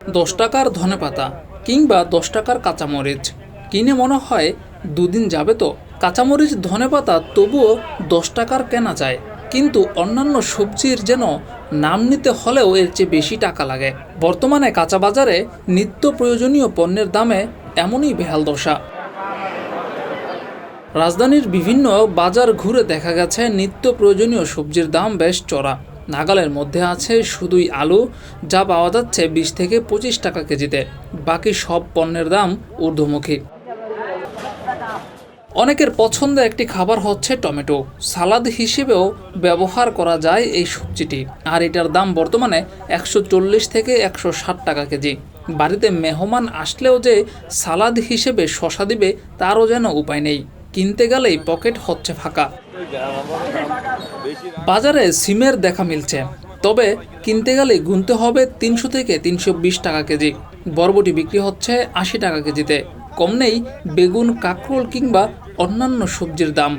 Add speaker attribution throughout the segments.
Speaker 1: দশ টাকার ধনেপাতা কিংবা দশ টাকার কাঁচামরিচ। কিনে মনে হয় দুদিন যাবে তো। কাঁচামরিচ ধনেপাতা তবুও দশ টাকার কেনা যায়। কিন্তু অন্যান্য সবজির যেন নাম নিতে হলেও এর চেয়ে বেশি টাকা লাগে। বর্তমানে কাঁচা বাজারে নিত্য প্রয়োজনীয় পণ্যের দামে এমনই বেহাল দশা। রাজধানীর বিভিন্ন বাজার ঘুরে দেখা গেছে নিত্য প্রয়োজনীয় সবজির দাম বেশ চড়া। নাগালের মধ্যে আছে শুধুই আলু, যা পাওয়া যাচ্ছে বিশ থেকে পঁচিশ টাকা কেজিতে। বাকি সব পণ্যের দাম ঊর্ধ্বমুখী। অনেকের পছন্দের একটি খাবার হচ্ছে টমেটো। সালাদ হিসেবেও ব্যবহার করা যায় এই সবজিটি। আর এটার দাম বর্তমানে একশো চল্লিশ থেকে একশো ষাট টাকা কেজি। বাড়িতে মেহমান আসলেও যে সালাদ হিসেবে শশা দিবে, তারও যেন উপায় নেই। কিনতে গেলেই পকেট হচ্ছে ফাঁকা। বাজারে সিমের দেখা মিলছে তবে কিনতে গেলে গুনতে হবে তিনশো থেকে তিনশো বিশ টাকা কেজি। বরবটি বিক্রি হচ্ছে আশি টাকা কেজিতে। কম নেই বেগুন কাঁকরোল কিংবা অন্যান্য সবজির দাম।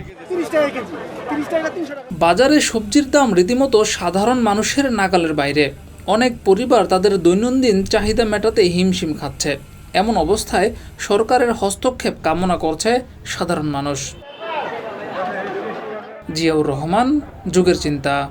Speaker 1: বাজারে সবজির দাম রীতিমতো সাধারণ মানুষের নাগালের বাইরে। অনেক পরিবার তাদের দৈনন্দিন চাহিদা মেটাতে হিমশিম খাচ্ছে। এমন অবস্থায় সরকারের হস্তক্ষেপ কামনা করছে সাধারণ মানুষ। জিয়াউর রহমান যুগের চিন্তা।